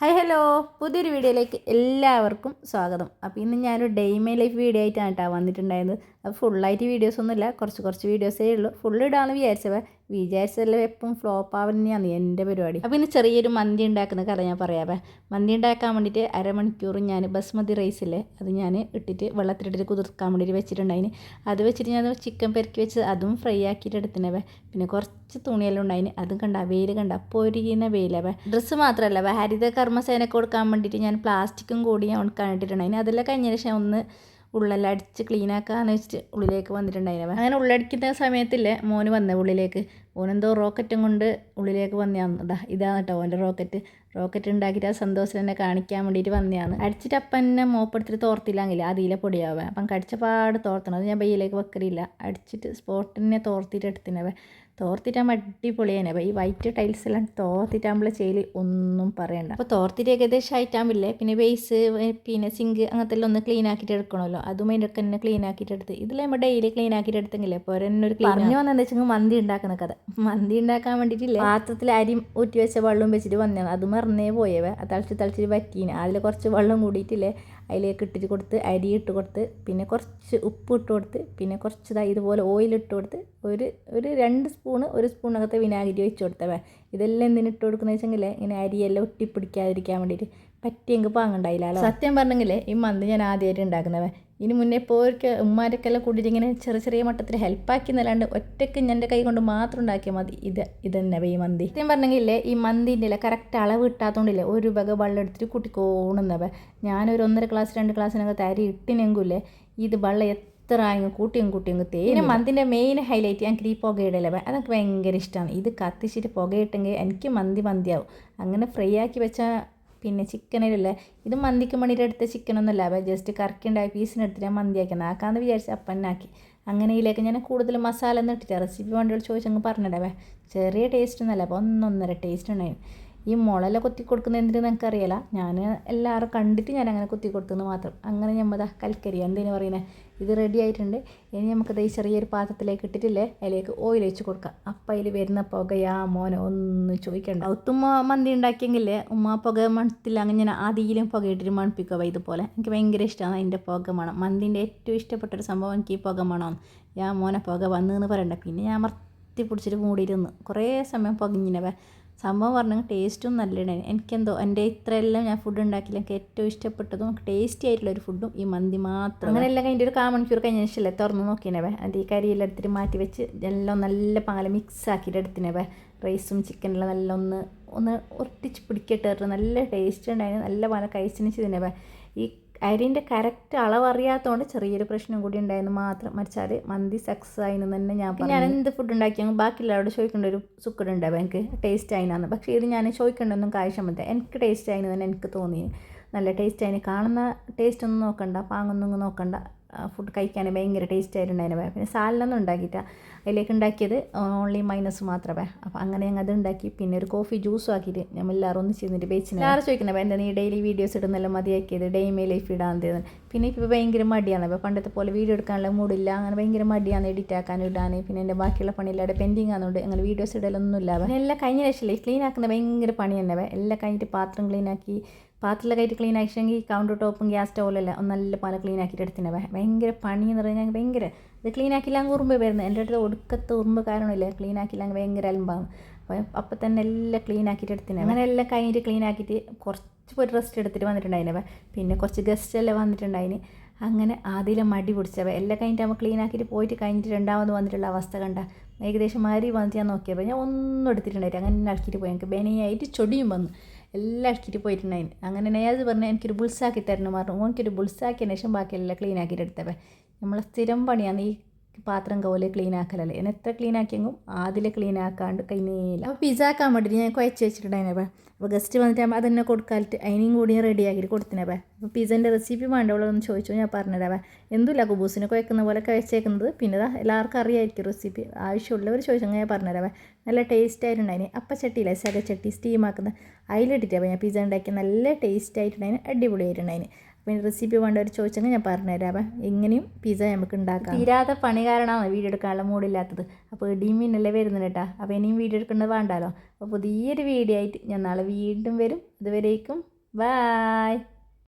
Hi hello പുതിയൊരു വീഡിയോയിലേക്ക് എല്ലാവർക്കും സ്വാഗതം. അപ്പോൾ ഇന്ന് ഞാനൊരു ഡേ മൈ ലൈഫ് വീഡിയോ ആയിട്ടാണ് കേട്ടോ വന്നിട്ടുണ്ടായത് അപ്പോൾ ഫുള്ളായിട്ട് വീഡിയോസ് ഒന്നുമില്ല കുറച്ച് കുറച്ച് വീഡിയോസേ ഉള്ളൂ. ഫുള്ള് ഇടാമെന്ന് വിചാരിച്ചവ വിചാരിച്ചതെല്ലാം എപ്പം ഫ്ലോപ്പ് ആവുന്നതാണ് എന്റെ പരിപാടി. അപ്പോൾ പിന്നെ ചെറിയൊരു മന്തി ഉണ്ടാക്കുന്ന കഥ ഞാൻ പറയാവേ. മന്തി ഉണ്ടാക്കാൻ വേണ്ടിയിട്ട് അരമണിക്കൂർ ഞാൻ ബസ്മതി റൈസില്ലേ അത് ഞാൻ ഇട്ടിട്ട് വെള്ളത്തിലിട്ടിട്ട് കുതിർക്കാൻ വേണ്ടിയിട്ട് വെച്ചിട്ടുണ്ടായിന്. അത് വെച്ചിട്ട് ഞാൻ ചിക്കൻ പെരക്കി വെച്ച് അതും ഫ്രൈ ആക്കിയിട്ട് എടുത്തിനവേ പിന്നെ കുറച്ച് തുണിയെല്ലാം ഉണ്ടായിന്. അതും കണ്ട വെയിൽ കണ്ട പൊരിയുന്ന വെയിലവേ. ഡ്രസ്സ് മാത്രമല്ല വേ. ഹരിത കർമ്മസേനക്ക് കൊടുക്കാൻ വേണ്ടിയിട്ട് ഞാൻ പ്ലാസ്റ്റിക്കും കൂടി ഞാൻ ഉണക്കാൻ ഇട്ടിട്ടുണ്ടായിന്. അതെല്ലാം കഴിഞ്ഞതിന് ശേഷം ഒന്ന് ഉള്ളെല്ലാം അടിച്ച് ക്ലീൻ ആക്കാന്ന് വെച്ചിട്ട് ഉള്ളിലേക്ക് വന്നിട്ടുണ്ടായിരുന്നു അങ്ങനെ ഉള്ളടിക്കുന്ന സമയത്തില്ലേ മോന് വന്ന ഉള്ളിലേക്ക്? ഓനെന്തോ റോക്കറ്റും കൊണ്ട് ഉള്ളിലേക്ക് വന്നതാണ് ഇതാ ഇതാണ് കേട്ടോ ഓന്റെ റോക്കറ്റ്. റോക്കറ്റ് ഉണ്ടാക്കിയിട്ട് ആ സന്തോഷം എന്നെ കാണിക്കാൻ വേണ്ടിയിട്ട് വന്നതാണ് അടിച്ചിട്ട് അപ്പം എന്നെ മോപ്പെടുത്തിട്ട് തോർത്തില്ലെങ്കിൽ അതിലെ പൊടിയാവേ. അപ്പം കടിച്ച പാട് തോർത്തണം. അത് ഞാൻ ബയ്യിലേക്ക് വെക്കലില്ല. അടിച്ചിട്ട് സ്പോട്ടിനെ തോർത്തിട്ട് എടുത്തിനവേ തോർത്തിട്ടാകുമ്പോൾ അടിപൊളിയാണ് അപ്പോൾ ഈ വൈറ്റ് ടൈൽസ് എല്ലാം തോർത്തിട്ടാകുമ്പോൾ ചെയ്യൽ ഒന്നും പറയണ്ട. അപ്പോൾ തോർത്തിട്ട് ഏകദേശം ആയിട്ടാകുമ്പോൾ പിന്നെ ബേസ് പിന്നെ സിങ്ക് അങ്ങനത്തെ എല്ലാം ഒന്ന് ക്ലീൻ ആക്കിയിട്ട് എടുക്കണമല്ലോ. അതും അതിന്റെ ഒക്കെ തന്നെ ക്ലീൻ ആക്കിയിട്ട് എടുത്ത്. ഇതിൽ നമ്മൾ ഡെയിലി ക്ലീൻ ആക്കിയിട്ട് എടുത്തെങ്കിലേ അപ്പോൾ ഒരു പറഞ്ഞു വന്നെന്ന് വെച്ചെങ്കിൽ മന്തി ഉണ്ടാക്കുന്ന കഥ. മന്തി ഉണ്ടാക്കാൻ വേണ്ടിയിട്ടില്ലേ പാത്രത്തിൽ അരി ഊറ്റി വെച്ച വെള്ളം വെച്ചിട്ട് വന്നതാണ് അത് മറന്നേ പോയവേ. തളിച്ച് തളിച്ചിട്ട് പറ്റീന് അതിൽ കുറച്ച് വെള്ളം കൂടിയിട്ടില്ലേ? അതിലേക്ക് ഇട്ടിട്ട് കൊടുത്ത് അരി ഇട്ട് കൊടുത്ത് പിന്നെ കുറച്ച് ഉപ്പ് ഇട്ട് കൊടുത്ത് പിന്നെ കുറച്ച് ഇതാ ഇതുപോലെ ഓയിൽ ഇട്ട് കൊടുത്ത് ഒരു ഒരു രണ്ട് സ്പൂണ് ഒരു സ്പൂണകത്തെ വിനാഗിരി ഒഴിച്ച് കൊടുത്തവേ. ഇതെല്ലാം എന്തിനു ഇട്ട് കൊടുക്കുന്നത് വെച്ചെങ്കിൽ ഇങ്ങനെ അരിയെല്ലാം ഒട്ടിപ്പിടിക്കാതിരിക്കാൻ വേണ്ടിയിട്ട് പറ്റിയെങ്കിൽ പാങ്ങണ്ടായില്ലല്ലോ സത്യം പറഞ്ഞെങ്കിൽ ഈ മന്ത് ഞാൻ ആദ്യമായിട്ട് ഉണ്ടാക്കുന്നവ ഇനി മുന്നേ ഇപ്പോൾ ഒരു ഉമ്മാരൊക്കെല്ലാം കൂടിയിട്ട് ഇങ്ങനെ ചെറിയ ചെറിയ മട്ടത്തിൽ ഹെൽപ്പാക്കി എന്നല്ലാണ്ട് ഒറ്റയ്ക്ക് എന്റെ കൈ കൊണ്ട് മാത്രം ഉണ്ടാക്കിയാൽ മതി. ഇത് ഇത് തന്നെ ഈ മന്തി. സത്യം പറഞ്ഞെങ്കിൽ ഈ മന്തിന്റെ കറക്റ്റ് അളവ് കിട്ടാത്തതുകൊണ്ടില്ലേ ഒരു വക വെള്ളം എടുത്തിട്ട് കൂട്ടിക്കോണുന്നവ ഞാനൊരു ഒന്നര ക്ലാസ് രണ്ട് ക്ലാസ്സിനകത്ത് അരി ഇട്ടിനെങ്കിലേ ഇത് വെള്ളം എത്ര അങ്ങ് കൂട്ടിയും കൂട്ടിയും തേനും മന്തിന്റെ മെയിൻ ഹൈലൈറ്റ് ഞാൻ ഗ്രീ പുകയിടലവ അതൊക്കെ ഭയങ്കര ഇഷ്ടമാണ് ഇത് കത്തിച്ചിട്ട് പുകയിട്ടെങ്കിൽ എനിക്ക് മന്തി മന്തിയാവും. അങ്ങനെ ഫ്രൈ ആക്കി വെച്ചാൽ പിന്നെ ചിക്കനിലല്ലേ ഇത് മന്തിക്ക് മണിയുടെ അടുത്ത ചിക്കനൊന്നുമല്ല അപ്പം ജസ്റ്റ് കറക്കിണ്ടായ പീസിനെടുത്ത് ഞാൻ മന്തിയാക്കുന്നത് ആക്കാമെന്ന് വിചാരിച്ച് അപ്പന്നാക്കി അങ്ങനെ ഇതിലേക്ക് ഞാൻ കൂടുതൽ മസാല ഒന്നും ഇട്ടിട്ട് റെസിപ്പി വേണ്ടിയുള്ള ചോദിച്ചങ്ങ് പറഞ്ഞിടവേ ചെറിയ ടേസ്റ്റ് ഒന്നുമല്ല. അപ്പോൾ ഒന്നൊന്നര ടേസ്റ്റ് ഉണ്ടായിരുന്നു ഈ മുളല കൊത്തി കൊടുക്കുന്ന എന്തിനു എനിക്കറിയില്ല ഞാൻ എല്ലാവരും കണ്ടിട്ട് ഞാൻ അങ്ങനെ കൊത്തി കൊടുത്തെന്ന് മാത്രം. അങ്ങനെ ഞമ്മതാ കൽക്കരി എന്തിനു പറയുന്നത് ഇത് റെഡി ആയിട്ടുണ്ട്. ഇനി നമുക്കത് ഈ ചെറിയൊരു പാത്രത്തിലേക്ക് ഇട്ടിട്ടില്ലേ? അതിലേക്ക് ഓയിൽ വെച്ച് കൊടുക്കാം. അപ്പം അതിൽ വരുന്ന പുകയാ മോനെ ഒന്നും ചോദിക്കണ്ട. ഒത്തുമ്മ മന്തി ഉണ്ടാക്കിയെങ്കിലേ ഉമ്മ പുക മണത്തില്ല അങ്ങനെ ഞാൻ ആദ്യം പുക ഇട്ടിട്ട് മണപ്പിക്കുക ഇതുപോലെ എനിക്ക് ഭയങ്കര ഇഷ്ടമാണ് അതിന്റെ പുക മണം. മന്തിന്റെ ഏറ്റവും ഇഷ്ടപ്പെട്ട ഒരു സംഭവം എനിക്ക് ഈ പുക മണം ഞാൻ മോനെ പുക വന്നു എന്ന് പറയണ്ട. പിന്നെ ഞാൻ മർത്തി പിടിച്ചിട്ട് മൂടിയിരുന്ന്. കുറേ സമയം പുകഞ്ഞിനവേ. സംഭവം പറഞ്ഞാൽ ടേസ്റ്റും നല്ലതാണ് എനിക്കെന്തോ എന്റെ ഇത്രയെല്ലാം ഞാൻ ഫുഡ് ഉണ്ടാക്കിയില്ല എനിക്ക് ഏറ്റവും ഇഷ്ടപ്പെട്ടതും ടേസ്റ്റി ആയിട്ടുള്ള ഒരു ഫുഡും ഈ മന്തി മാത്രം അങ്ങനെയെല്ലാം കഴിഞ്ഞിട്ട് ഒരു കാ മണിക്കൂർ കഴിഞ്ഞ ശേഷമല്ലേ തുറന്ന് നോക്കിനവേ അത് ഈ കരിയെല്ലാം എടുത്തിട്ട് മാറ്റി വെച്ച് എല്ലാം നല്ല പാല മിക്സ് ആക്കിയിട്ട് എടുത്തിനവേ റൈസും ചിക്കനെല്ലാം നല്ല ഒന്ന് ഒന്ന് ഒട്ടിച്ച് പിടിക്കട്ടെ നല്ല ടേസ്റ്റ് ഉണ്ടായിരുന്നു നല്ല പാല കഴിച്ചതിന് ചെയ്തിനവേ ഈ അരിന്റെ കറക്റ്റ് അളവറിയാത്തതുകൊണ്ട് ചെറിയൊരു പ്രശ്നം കൂടി ഉണ്ടായിരുന്നു മാത്രം. മറിച്ചാൽ മന്തി സക്സസ് ആയിരുന്നു തന്നെ ഞാൻ ഞാൻ എന്ത് ഫുഡ് ഉണ്ടാക്കിയാൽ ബാക്കിയുള്ളവരോട് ചോദിക്കേണ്ട ഒരു സുക്കട് ഉണ്ടാവും എനിക്ക് ടേസ്റ്റ് ആയിനാന്ന് പക്ഷേ ഇത് ഞാൻ ചോദിക്കേണ്ടൊന്നും ആവശ്യമില്ല എനിക്ക് ടേസ്റ്റ് ആയിരുന്നു തന്നെ എനിക്ക് തോന്നി. നല്ല ടേസ്റ്റ് ആയിന്. കാണുന്ന ടേസ്റ്റ് ഒന്നും നോക്കണ്ട. പാങ്ങൊന്നും നോക്കണ്ട. ഫുഡ് കഴിക്കാൻ ഭയങ്കര ടേസ്റ്റ് ആയിട്ടുണ്ടായിരുന്നു പിന്നെ സാലിനൊന്നും ഉണ്ടാക്കിയിട്ട അതിലേക്ക് ഉണ്ടാക്കിയത് ഓൺലി മൈനസ് മാത്രമേ. അപ്പോൾ അങ്ങനെ ഞങ്ങൾ അത് ഉണ്ടാക്കി. പിന്നെ ഒരു കോഫി ജ്യൂസും ആക്കിയിട്ട് ഞാൻ എല്ലാവരും ഒന്ന് ചെയ്തിട്ട് വെച്ചിന് എല്ലാവരും ചോദിക്കുന്നത് എന്താ നീ ഡെയിലി വീഡിയോസ് ഇടുന്നെല്ലാം മതിയാക്കിയത്? ഡെയിമേ ലൈഫ് ഇടാൻ പിന്നെ ഇപ്പോൾ ഭയങ്കര മടിയാണ്. അപ്പോൾ പണ്ടത്തെ പോലെ വീഡിയോ എടുക്കാനുള്ള മൂടില്ല അങ്ങനെ ഭയങ്കര മടിയാണ് എഡിറ്റ് ആക്കാൻ ഇടാൻ പിന്നെ എന്റെ ബാക്കിയുള്ള പണിയില്ലാതെ പെൻഡിങ് ആണെന്നുണ്ട് അങ്ങനെ വീഡിയോസ് ഇടലൊന്നുമില്ല എല്ലാം കഴിഞ്ഞ ശേഷമല്ലേ ക്ലീൻ ആക്കുന്ന ഭയങ്കര പണി തന്നെ. എല്ലാം കഴിഞ്ഞിട്ട് പാത്രം ക്ലീൻ ആക്കി പാത്രത്തിലൊക്കെ ആയിട്ട് ക്ലീൻ ആക്കിയെങ്കിൽ കൗണ്ടർ ടോപ്പും ഗ്യാസ് സ്റ്റൗവിലല്ല ഒന്ന് നല്ല പോലെ ക്ലീൻ ആക്കിയിട്ട് എടുത്തിട്ടുണ്ട്. ഭയങ്കര പണി എന്ന് പറഞ്ഞാൽ ഭയങ്കര ഇത് ക്ലീൻ ആക്കിയില്ലെങ്കിൽ ഉറുമ്പ് വരുന്നത്. എന്റെ അടുത്ത് ഒടുക്കത്ത് ഉറുമ്പ് കാരണമില്ല? ക്ലീൻ ആക്കിയില്ലെങ്കിൽ ഭയങ്കര അലമ്പാണ്. അപ്പോൾ അപ്പം തന്നെ എല്ലാം ക്ലീൻ ആക്കിയിട്ട് എടുത്തിട്ടുണ്ട്. അങ്ങനെ എല്ലാം കഴിഞ്ഞിട്ട് ക്ലീൻ ആക്കിയിട്ട് കുറച്ച് പേര് റെസ്റ്റ് എടുത്തിട്ട് വന്നിട്ടുണ്ടായിനെ. പിന്നെ കുറച്ച് ഗസ്റ്റ് എല്ലാം വന്നിട്ടുണ്ടായിന്. അങ്ങനെ ആദ്യം മടി പിടിച്ചവ എല്ലാം കഴിഞ്ഞിട്ട് നമ്മൾ ക്ലീൻ ആക്കിയിട്ട് പോയിട്ട് കഴിഞ്ഞിട്ട് രണ്ടാമത് വന്നിട്ടുള്ള അവസ്ഥ കണ്ട. ഏകദേശം മാറി വന്നിട്ട് ഞാൻ നോക്കിയപ്പോൾ ഞാൻ ഒന്നും എടുത്തിട്ടുണ്ടായിട്ട് അങ്ങനെ ഇളക്കിയിട്ട് പോയി. എനിക്ക് ബനിയായിട്ട് ചൊടിയും വന്നു. എല്ലാം അടക്കിയിട്ട് പോയിട്ടുണ്ടായിന്. അങ്ങനെ നയാസ് പറഞ്ഞാൽ എനിക്കൊരു ബുൾസാക്കി തരണം പറഞ്ഞു. ഓനിക്കൊരു ബുൾസാക്കിയതിന് ശേഷം ബാക്കിയെല്ലാം ക്ലീൻ ആക്കിയിട്ട് എടുത്തവേ നമ്മളെ സ്ഥിരം പണിയാണ് ഈ പാത്രം കൗൽ ക്ലീൻ ആക്കലല്ലേ? ഞാൻ എത്ര ക്ലീൻ ആക്കിയെങ്കിലും ആദ്യം ക്ലീൻ ആക്കാണ്ട് കഴിഞ്ഞില്ല. അപ്പോൾ പിസ്സ ആക്കാൻ വേണ്ടിയിട്ട് ഞാൻ കുഴച്ച് വെച്ചിട്ടുണ്ടായിരുന്നേ അപ്പോൾ ഗസ്റ്റ് വന്നിട്ട് അത് തന്നെ കൊടുക്കാലിട്ട് അതിനും കൂടി റെഡി ആക്കിയിട്ട് കൊടുത്തിനവേ അപ്പോൾ പിസ്സന്റെ റെസിപ്പി വേണ്ടവളൊന്ന് ചോദിച്ചു ഞാൻ പറഞ്ഞിടാവേ എന്തുമില്ല കുബൂസിനെ കുഴക്കുന്ന പോലെ കഴിച്ചേക്കുന്നത് പിന്നെ എല്ലാവർക്കും അറിയായിരിക്കും റെസിപ്പി ആവശ്യമുള്ളവർ ചോദിച്ചു ഞാൻ പറഞ്ഞുതരാവേ നല്ല ടേസ്റ്റ് ആയിട്ടുണ്ടായിന്. ചട്ടി സ്റ്റീം ആക്കുന്ന. അതിലിട്ടിട്ടാണ് ഞാൻ പിസ്സ ഉണ്ടാക്കി നല്ല ടേസ്റ്റ് ആയിട്ടുണ്ടായിന്. അടിപൊളിയായിട്ടുണ്ടായിന്. പിന്നെ റെസിപ്പി വേണ്ടവർ ചോദിച്ചെങ്കിൽ ഞാൻ പറഞ്ഞുതരാം. അപ്പം എങ്ങനെയും പിസ്സ നമുക്ക് ഉണ്ടാക്കാം. തീരാത്ത പണി കാരണമാണ് വീഡിയോ എടുക്കാനുള്ള മൂടില്ലാത്തത്. അപ്പോൾ ഇടിയും മിന്നലേ വരുന്നില്ല കേട്ടോ. അപ്പോൾ ഇനിയും വീഡിയോ എടുക്കേണ്ടത് വേണ്ടല്ലോ അപ്പോൾ പുതിയൊരു വീഡിയോ ആയിട്ട് ഞാൻ നാളെ വീണ്ടും വരും. അതുവരേക്കും ബായ്